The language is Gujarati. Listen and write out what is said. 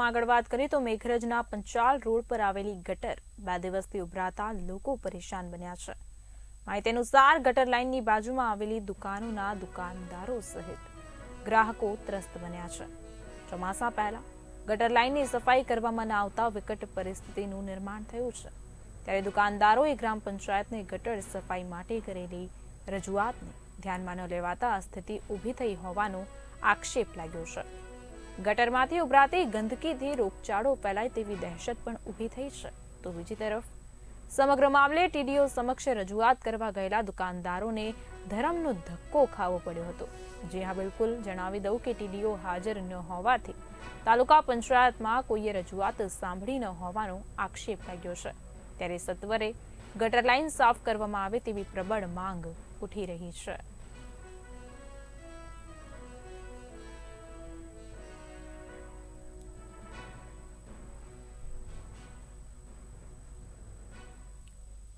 સમાચારોમાં આગળ વાત કરીએ તો મેઘરજના પંચાલ રોડ પર આવેલી ગટર બે દિવસથી ઉભરાતા લોકો પરેશાન બન્યા છે. માહિતી અનુસાર ગટર લાઇનની બાજુમાં આવેલી દુકાનોના દુકાનદારો સહિત ગ્રાહકો ત્રસ્ત બન્યા છે. ચોમાસા પહેલા ગટર લાઇનની સફાઈ કરવામાં ન આવતા વિકટ પરિસ્થિતિનું નિર્માણ થયું છે. ત્યારે દુકાનદારોએ ગ્રામ પંચાયતને ગટર સફાઈ માટે કરેલી રજૂઆતને ધ્યાનમાં ન લેવાતા સ્થિતિ ઊભી થઈ હોવાનો આક્ષેપ લાગ્યો છે. ગટરમાંથી ઉભરાતી ગંદકીથી રોગચાળો ફેલાય તેવી દહેશત પણ ઊભી થઈ છે. તો બીજી તરફ, સમગ્ર મામલે ટીડીઓ સમક્ષ રજૂઆત કરવા ગયેલા દુકાનદારોને ધરમનો ધક્કો ખાવો પડ્યો હતો. જે હા, બિલકુલ. જણાવી દઉં કે ટીડીઓ હાજર ન હોવાથી તાલુકા પંચાયતમાં કોઈએ રજૂઆત સાંભળી ન હોવાનો આક્ષેપ લાગ્યો છે. ત્યારે સત્વરે ગટર લાઇન સાફ કરવામાં આવે તેવી પ્રબળ માંગ ઉઠી રહી છે.